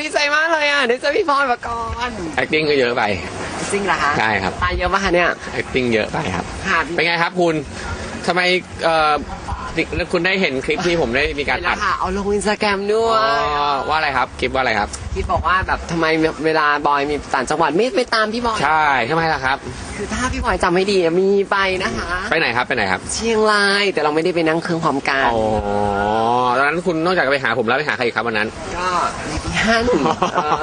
ดีใจมากเลยอะได้เจอพี่บอยมาก่อน acting ก็เยอะไป จริงเหรอคะใช่ครับ ตายเยอะปะคะเนี่ย acting เยอะไปครับ ค่ะพี่เป็นไงครับคุณทำไมเอ่อ คุณได้เห็นคลิปที่ผมได้มีการแล้อัวดค่ะเอาลงอินสตาแกรมด้วย อ๋อว่าอะไรครับคลิปว่าอะไรครับคิดบอกว่าแบบทำไมเวลาบอยมีต่างจังหวัดไม่ไปตามพี่บอย ใช่ทำไมล่ะครับ คือถ้าพี่บอยจำไม่ดีอะมีไปนะคะ ไปไหนครับไปไหนครับ เชียงรายแต่เราไม่ได้ไปนั่งเครื่องพร้อมกันอ๋อตอนนั้นคุณนอกจากจะไปหาผมแล้วไปหาใครอีกครับวันนั้น ก็มีพี่ฮั่นเออ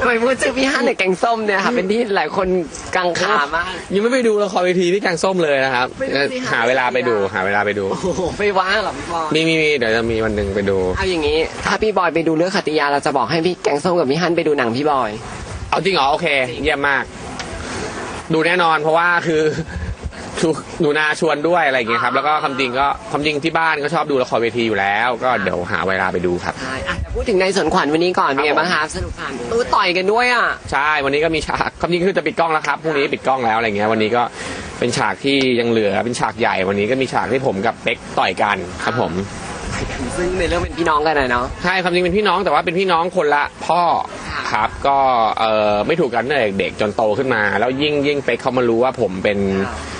ทำไมพูดชื่อพี่ฮั่นเนี่ยแกงส้มเนี่ยค่ะเป็นที่หลายคนกังขามากยังไม่ไปดูละครเวทีที่แกงส้มเลยนะครับไปดูสิคะหาเวลาไปดูหาเวลาไปดูโอ้โหไม่ว่างหรอกพี่บอยมีมีมีเดี๋ยวจะมีวันหนึ่งไปดู เอาอย่างนี้ ถ้าพี่บอยไปดูเรื่องขัตติยาเราจะบอกให้พี่แกงส้มกับพี่ฮั่นไปดูหนังพี่บอย เอาจริงเหรอโอเค เยี่ยมมาก ดูแน่นอนเพราะว่าคือ คือหนูนาชวนด้วยอะไรอย่างเงี้ยครับ แล้วก็ความจริงก็ความจริงที่บ้านก็ชอบดูละครเวทีอยู่แล้ว ก็เดี๋ยวหาเวลาไปดูครับ ใช่อะแต่พูดถึงในสวนขวัญวันนี้ก่อนเป็นไงบ้างคะสนุกสนานตู้ต่อยกันด้วยอะ ใช่วันนี้ก็มีฉากความจริงคือจะปิดกล้องแล้วครับพรุ่งนี้ปิดกล้องแล้วอะไรเงี้ยวันนี้ก็เป็นฉากที่ยังเหลือเป็นฉากใหญ่วันนี้ก็มีฉากที่ผมกับเป๊กต่อยกันครับผมซึ่งในเรื่องเป็นพี่น้องกันนะเนาะ ใช่ความจริงเป็นพี่น้องแต่ว่าเป็นพี่น้องคนละพ่อค่ะครับก็เออไม่ถูกกันตั้งแต่เด็กๆจนโตขึ้นมา แล้วยิ่งยิ่งเป๊กเขามารู้ว่าผมเป็น ค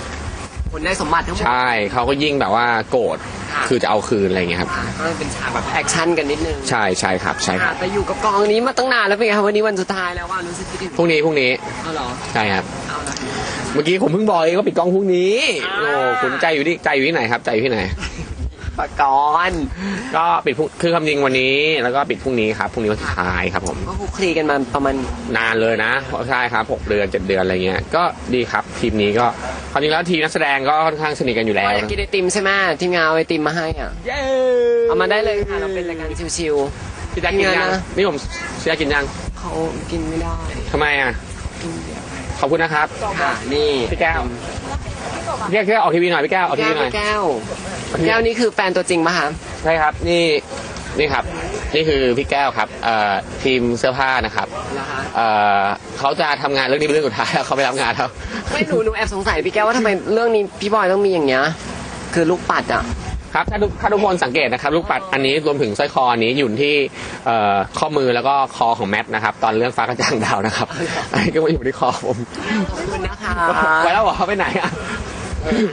นได้สมบัติทั้งหมด ใช่เขาก็ยิ่งแบบว่าโกรธค่ะ คือจะเอาคืนอะไรเงี้ยครับค่ะก็เป็นฉากแบบแอคชั่นกันนิดนึงใช่ใช่ครับใช่คค่ะรับแต่อยู่กับกองนี้มาตั้งนานแล้วเป็นไงคะวันนี้วันสุดท้ายแล้วว่ารู้สึกคิดถึงพรุ่งนี้พรุ่งนี้เอาเหรอใช่ครับ เอาละ เมื่อกี้ผมเพิ่งบอกเองว่าปิดกล้องพรุ่งนี้อ่า โอ้คุณใจอยู่ที่ใจอยู่ที่ไหนครับใจอยู่ที่ไหน ปากรก็ปิดพรุ่งคือคำจริงวันนี้ แล้วก็ปิดพรุ่งนี้ครับพรุ่งนี้วันสุดท้ายครับผม ก็คุกคลีกันมาประมาณนานเลยนะใช่ครับหกเดือนเจ็ดเดือนอะไรเงี้ยก็ดีครับทีมนี้ก็ ความจริงแล้วทีมนักแสดงก็ค่อนข้างสนิทกันอยู่แล้ว อยากกินไอติมใช่ไหมทีมงานเอาไอติมมาให้อะเย้เอามาได้เลยค่ะเราเป็นรายการชิวพี่แจ๊คกินยังเนี่ยนะนี่ผมเชียร์กินยังๆเขากินไม่ได้ทำไมอะขอบคุณนะครับค่ะนี่พี่แก้วพี่แก้วพี่แก้วออกทีวีหน่อยพี่แก้วออกทีแก้วีวหน่อยแก้วแก้วนี่คือแฟนตัวจริงปะคะใช่ครับ นี่นี่ครับ นี่คือพี่แก้วครับเอ่อทีมเสื้อผ้านะครับนะคะเอ่อเขาจะทำงานเรื่องนี้เป็นเรื่องสุดท้ายแล้วเขาไปรับงานแล้ว ไม่หนูหนูแอบสงสัยพี่แก้วว่าทำไมเรื่องนี้พี่บอยต้องมีอย่างเงี้ย คือลูกปัดอะ ครับถ้าทุกถ้าทุกคนสังเกตนะครับลูกปัดอันนี้รวมถึงสร้อยคออันนี้อยู่ที่เอ่อข้อมือแล้วก็คอของแมทนะครับ ตอนเรื่องฟ้ากระจ่างดาวนะครับอันนี้ก็มาอยู่ที่คอผมขอบคุณนะคะไปแล้วเหรอไปไหนอะ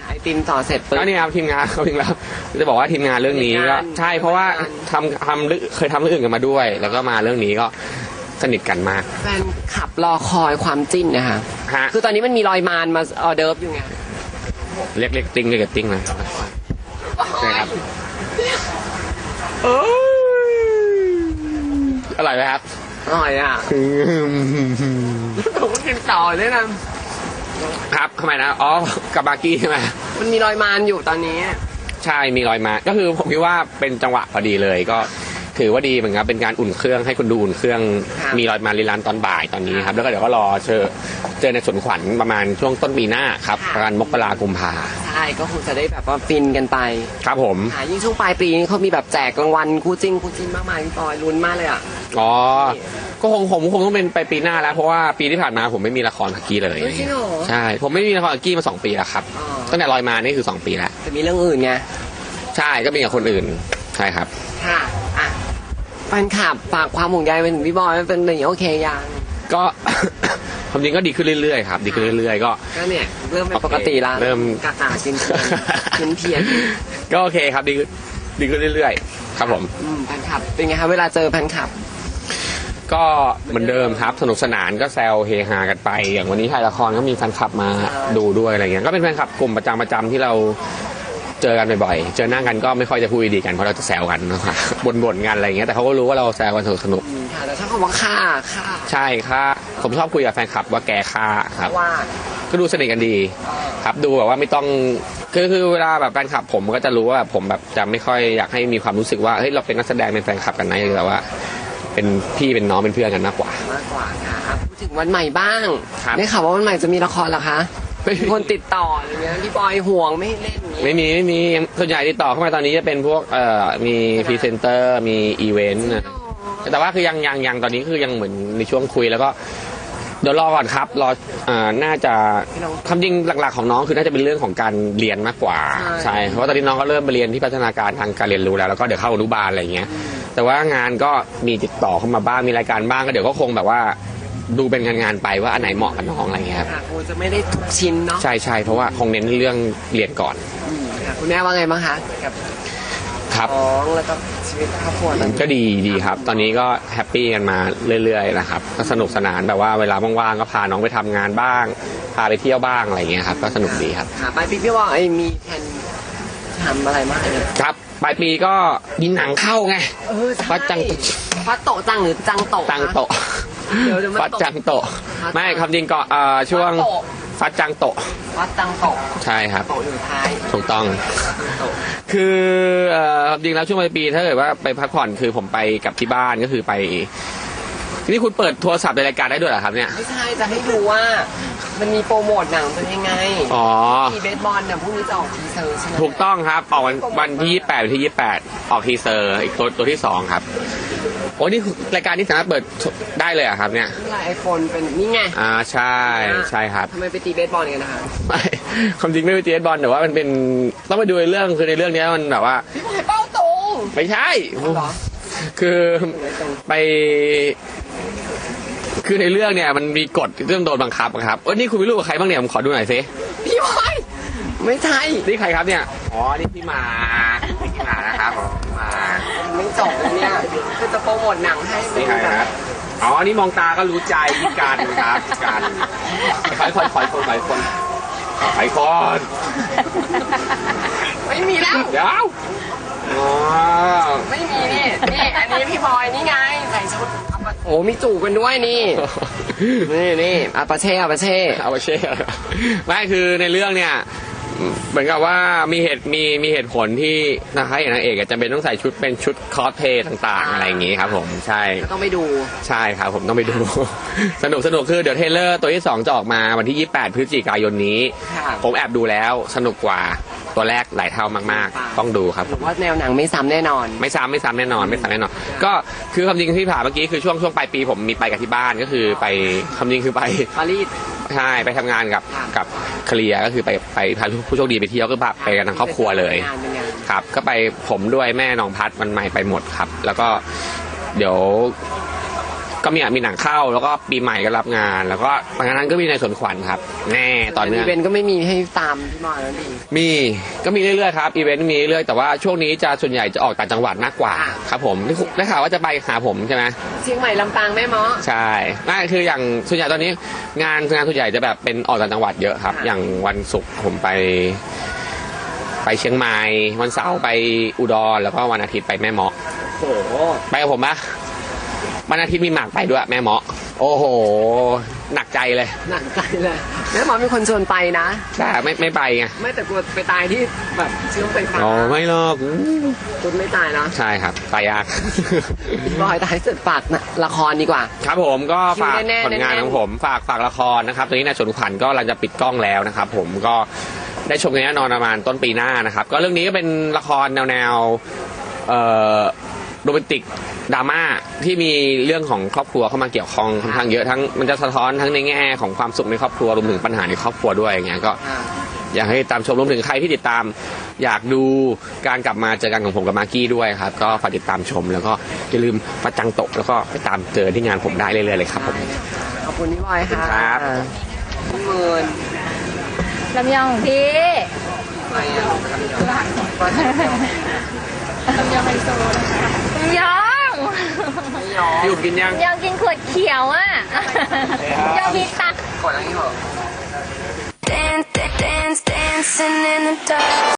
ไอติมต่อเสร็จปุ๊บ แล้วนี่ครับทีมงานเขาจริงแล้ว จะบอกว่าทีมงานเรื่องนี้ก็ทีมงานใช่เพราะว่าทำทำเรื่องเคยทำเรื่องอื่นกันมาด้วย แล้วก็มาเรื่องนี้ก็สนิทกันมาก แฟนขับรอคอยความจิ้นนะคะ ฮะคือตอนนี้มันมีรอยมานมาออเดิร์ฟอยู่ไงเรียกเรียกติ้งเรียกติ้งนะใช่ครับอร่อยไหมครับ อร่อยอะผมก็กินต่อเลยนะครับทำไมนะ อ๋อ กับบาร์กี้ใช่ไหมมันมีรอยมานอยู่ตอนนี้ ใช่มีรอยมา ก็คือผมคิดว่าเป็นจังหวะพอดีเลยก็ ถือว่าดีเหมือนกันเป็นการอุ่นเครื่องให้คุณดูอุ่นเครื่องครับ มีรอยมาลีลานตอนบ่ายตอนนี้ครับแล้วก็เดี๋ยวก็รอเจอเจอในสวนขวัญประมาณช่วงต้นปีหน้าครับประมาณมกรากุมภาใช่ก็คงจะได้แบบว่าฟินกันไปครับผม ค่ะยิ่งช่วงปลายปีนี้เขามีแบบแจกรางวัลคู่จิ้นคู่จิ้นมากมายพี่ปอยลุ้นมากเลยอะ อ๋อ ก็คงผมคงต้องเป็นไปปีหน้าแล้ว เพราะว่าปีที่ผ่านมาผมไม่มีละครฮักกี้เลย เฮ้ยจริงเหรอใช่ ผมไม่มีละครฮักกี้มาสองปีแล้วครับอ๋อ ตั้งแต่ลอยมานี่คือสองปีแล้ว แต่มีเรื่องอื่นไง ใช่ก็มีกับคนอื่น ใช่ครับ ค่ะอะ แฟนคลับฝากความห่วงใยไปถึงพี่บอยว่าเป็นอย่างนี้โอเคยังก็ ความจริงก็ดีขึ้นเรื่อยๆครับดีขึ้นเรื่อยๆ ก็ก็เนี่ยเริ่มเป็นปกติละเริ่มกากากินเพียนเพียนก็โอเคครับดีขึ้นดีขึ้นเรื่อยๆ ครับผมอืมแฟนคลับเป็นไงคะเวลาเจอแฟนคลับ ก็เหมือนเดิมครับสนุกสนานก็แซวเฮฮากันไป อย่างวันนี้ถ่ายละครก็มีแฟนคลับมาดูด้วยอะไรเงี้ยก็เป็นแฟนคลับกลุ่มประจำประจำที่เรา เจอกันบ่อยๆ เจอหน้ากันก็ไม่ค่อยจะพูดดีกันเพราะเราจะแซวกันนะครับบ่นๆกันอะไรเงี้ยแต่เขาก็รู้ว่าเราแซวกันสนุกอืมค่ะแต่ถ้าคำว่าค่าค่าๆใช่ค่ะผมชอบคุยกับแฟนคลับว่าแกค่าครับ ว่า ก็ดูสนิทกันดีครับดูแบบว่าไม่ต้องคือคือเวลาแบบแฟนคลับผมก็จะรู้ว่าแบบผมแบบจะไม่ค่อยอยากให้มีความรู้สึกว่าเฮ้ยเราเป็นนักแสดงเป็นแฟนคลับกันนะแต่ว่า เป็นพี่เป็นน้องเป็นเพื่อนกันมากกว่า มากกว่าค่ะอะพูดถึงวันใหม่บ้างครับ ได้ข่าวว่าวันใหม่จะมีละครเหรอคะ มีคนติดต่ออะไรเงี้ยพี่บอยห่วงไม่ให้เล่นอย่างเงี้ย ไม่มีไม่มีส่วนใหญ่ติดต่อเข้ามาตอนนี้จะเป็นพวกเอ่อมีพรีเซนเตอร์มีอีเวนต์นะแต่ว่าคือยังยังยังตอนนี้คือยังเหมือนในช่วงคุยแล้วก็ เดี๋ยวรอก่อนครับรออ่าน่าจะคำจริงหลัก ๆ ของน้องคือน่าจะเป็นเรื่องของการเรียนมากกว่าใช่ เพราะว่าตอนนี้น้องก็เริ่มไปเรียนที่พัฒนาการทางการเรียนรู้แล้วแล้วก็เดี๋ยวเข้าอนุบาลอะไรอย่างเงี้ย แต่ว่างานก็มีติดต่อเข้ามาบ้างมีรายการบ้างก็เดี๋ยวก็คงแบบว่า ดูเป็นงานๆไปว่าอันไหนเหมาะกับน้องอะไรเงี้ยครับค่ะคงจะไม่ได้ทุกชิ้นเนาะใช่ใช่เพราะว่าคงเน้นเรื่องเรียนก่อนอืมค่ะคุณแม่ว่าไงบ้างคะกับครับท้องแล้วก็ชีวิตครอบครัวตอนนี้ก็ดีดีครับ ตอนนี้ก็แฮปปี้กันมาเรื่อยๆนะครับก็สนุกสนานแบบว่าเวลาว่างๆก็พาน้องไปทำงานบ้าง พาไปเที่ยวบ้างอะไรเงี้ยครับก็สนุกดีครับ ค่ะไปพี่พี่ว่าไอ้มีแผนทำอะไรมากเนี่ยครับปลายปีก็ยินหนังเข้าไง เออใช่ฟัดจังฟัดโตะจังหรือจังโตะตังโตะ เดี๋ยวเดี๋ยวมันฟัดตก จังโตะฟัดจังไม่คำจริงก็เอ่อช่วงฟัดโตะฟัดจังโตะฟัดจังโตะใช่ครับ โตะอยู่ท้ายถูกต้อง โตะคือเอ่อจริงแล้วช่วงปลายปีถ้าเกิดว่าไปพักผ่อนคือผมไปกับที่บ้านก็คือไป นี่คุณเปิดโทรศัพท์ในรายการได้ด้วยเหรอครับเนี่ย ไม่ใช่จะให้ดูว่า มันมีโปรโมทหนังเป็นยังไงอ๋อมีเบสบอลเนี่ยพรุ่งนี้จะออกทีเซอร์ใช่ไหมถูกต้องครับออกวันวันที่ 28วันที่ 28 ออกทีเซอร์อีกตัวตัวที่ 2 ครับ โอ้นี่รายการนี้สามารถเปิดได้เลยเหรอะครับเนี่ยนี่ไอโฟนเป็นนี่ไงอ่าใช่ใช่ครับ ทำไมไปตีเบสบอลกันนะคะไม่ความจริงไม่เป็นเจสบอลแต่ว่ามันเป็นต้องไปดูในเรื่องคือในเรื่องเนี้ยมันแบบว่า พี่บอยเป้าตรงไม่ใช่ เหรอคือไม่ตรงไปคือในเรื่องเนี่ยมันมีกฎเรื่องโดนบังคับอะครับเออนี่คุณไม่รู้กับใครบ้างเนี่ยผมขอดูหน่อยสิพี่บอยไม่ใช่นี่ใครครับเนี่ยอ๋อนี่พี่หมานี่พี่หมานะครับผมพี่หมา ไม่จบเลยเนี่ยคือจะโปรโมทหนังให้นี่ใครครับอ๋อ นี่มองตาก็รู้ใจพี่กันครับพี่กันขอยคนขอยคนขอยคนขอยคนไม่มีแล้ว เดี๋ยวอ๋อไม่มีนี่นี่อันนี้พี่บอยนี่ไงใส่ชุดอัปปะโอ้มีจูบกันด้วยนี่ นี่นี่อาปาเช่อาปาเช่ เอาไปเช่ไม่คือในเรื่องเนี่ย เหมือนกับว่ามีเหตุมีมีเหตุผลที่นะคะอย่างนางเอกอะจำเป็นต้องใส่ชุดเป็นชุดคอสเพลย์ต่างๆ อะไรอย่างงี้ครับ ผมใช่ ก็ต้องไปดู ใช่ครับผมต้องไปดู สนุกสนุกคือเดี๋ยวเทรลเลอร์ตัวที่ 2 จะออกมาวันที่ 28 พฤศจิกายนนี้ ค่ะ ผมแอบดูแล้วสนุกกว่าตัวแรกหลายเท่ามากๆ ต้องดูครับหรือว่าแนวหนังไม่ซ้ำแน่นอน ไม่ซ้ำไม่ซ้ำแน่นอนไม่ซ้ำแน่นอน ก็คือความจริงที่ผ่านเมื่อกี้คือช่วงช่วงปลายปีผมมีไปกับที่บ้านก็คือไปความจริงคือไป ปารีส ใช่ไปทำงานกับค่ะ กับเคลียร์ก็คือไปไปพาผู้โชคดีไปเที่ยวก็พาไปกันทั้งครอบครัวเลยงานเป็นไงครับก็ไปผมด้วยแม่น้องพัดวันใหม่ไปหมดครับ แล้วก็เดี๋ยว ก็มีมีหนังเข้าแล้วก็ปีใหม่ก็รับงาน แล้วก็หลังจากนั้นก็มีในสวนขวัญครับแน่ตอนเนื่องเวนต์ก็ไม่มีให้ตามพี่บอยแล้วดิมีก็มีเรื่อยๆครับอีเวนต์มีเรื่อยๆแต่ว่าช่วงนี้จะส่วนใหญ่จะออกต่างจังหวัดมากกว่าครับผมได้ได้ข่าวว่าจะไปหาผมใช่ไหมเชียงใหม่ลำปางแม่เมาะใช่ไม่คืออย่างส่วนใหญ่ตอนนี้งานงานส่วนใหญ่จะแบบเป็นออกต่างจังหวัดเยอะครับค่ะอย่างวันศุกร์ผมไปไปเชียงใหม่วันเสาร์ไปอุดรแล้วก็วันอาทิตย์ไปแม่เมาะโอ้โหไปกับผมปะ วันอาทิตย์มีหมากไปด้วยแม่เมาะโอ้โห หนักใจเลย หนักใจเลยแม่เมาะมีคนชวนไปนะ แต่ไม่ไม่ไปไง ไม่แต่กลัวไปตายที่แบบเชื่อมไฟฟ้าอ๋อไม่หรอกคุณไม่ตายนะใช่ครับตายยากพี่บอยตายเสร็จฝากนะละครดีกว่า ครับผมก็ฝากคิวแน่ๆผลงานแน่ๆของผมฝากฝากละครนะครับตอนนี้นายสวนขวัญก็กำลังจะปิดกล้องแล้วนะครับ ผมก็ได้ชมกันแน่นอนประมาณต้นปีหน้านะครับ ก็เรื่องนี้ก็เป็นละครแนวแนวๆเอ่อ โรแมนติกดราม่าที่มีเรื่องของครอบครัวเข้ามาเกี่ยวข้องค่อนข้างเยอะทั้งมันจะสะท้อนทั้งในแง่ของความสุขในครอบครัวรวมถึงปัญหาในครอบครัวด้วยอย่างเงี้ยก็ อ่าอยากให้ตามชมรวมถึงใครที่ติดตาม อยากดูการกลับมาเจอกันของผมกับมากกี้ด้วยครับ ก็ฝากติดตามชมแล้วก็อย่าลืมประจังโตะแล้วก็ไปตามเจอที่งานผมได้เรื่อยๆเลยครับผม ขอบคุณพี่บอยค่ะครับพี่หมื่นลำยองของพี่ ไปอะลำยองไฮโซลำยองไม่ ยอมพี่อุ่นกินยังลำยองกินขวดเขียวอะลำยองมีตักกดอันนี้เหรอ Dance, dance, dancing in the dark.